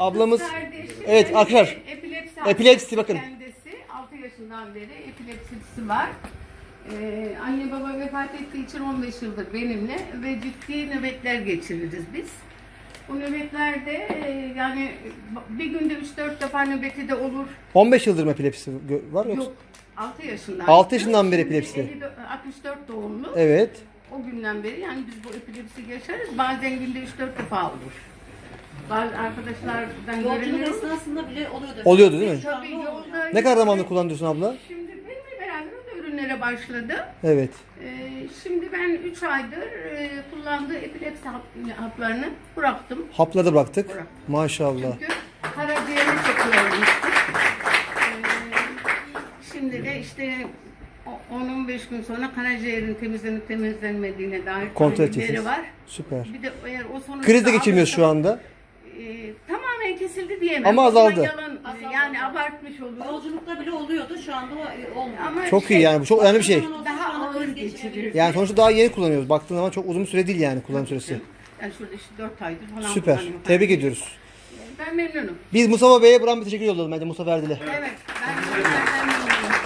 ablamız Kardeşi, Evet, arkadaşlar. Epilepsi, Epilepsi, bakın. Kendisi 6 yaşından beri epilepsisi var. Ee, anne baba vefat ettiği için 15 yıldır benimle ve ciddi nöbetler geçiririz biz. Bu nöbetlerde e, yani bir günde 3-4 defa nöbeti de olur. 15 yıldır mı epilepsi gö- var yoksa? Yok 6 yaşından. 6 yaşından beri Şimdi epilepsi. 54 64 doğumlu. Evet. O günden beri yani biz bu epilepsi yaşarız. Bazen günde 3-4 defa olur. Bazı arkadaşlardan Yolculuk görünüyor. esnasında bile oluyordu. Oluyordu değil mi? Şu anda Tabii yolda Ne kadar zamandır kullanıyorsun abla? Şimdi benimle beraber o da ürünlere başladı. Evet. Ee, şimdi ben 3 aydır e, kullandığı epilepsi hap- haplarını bıraktım. Hapları da bıraktık. Bırak. Maşallah. Çünkü karaciğeri çekiyormuştu. Ee, şimdi de işte o- 10-15 gün sonra karaciğerin temizlenip temizlenmediğine dair Kontrol tahlilleri edeceksiniz. var. Süper. Bir de eğer o sonuçta Kriz de geçirmiyoruz şu alırsa- anda. Kesildi diyemem. Ama azaldı. Yalan, Azaldı. yani abartmış olur. Yolculukta bile oluyordu. Şu anda o e, olmuyor. Ama Çok şey, iyi yani bu çok önemli bir şey. Daha ağır geçirir. Yani sonuçta daha yeni kullanıyoruz. Baktığın zaman çok uzun bir süre değil yani kullanım süresi. Yani şurada işte 4 aydır falan Süper. kullanıyorum. Tebrik ediyoruz. Ben memnunum. Biz Mustafa Bey'e buradan bir teşekkür yollayalım bence Mustafa Erdil'e. Evet, ben, ben memnunum.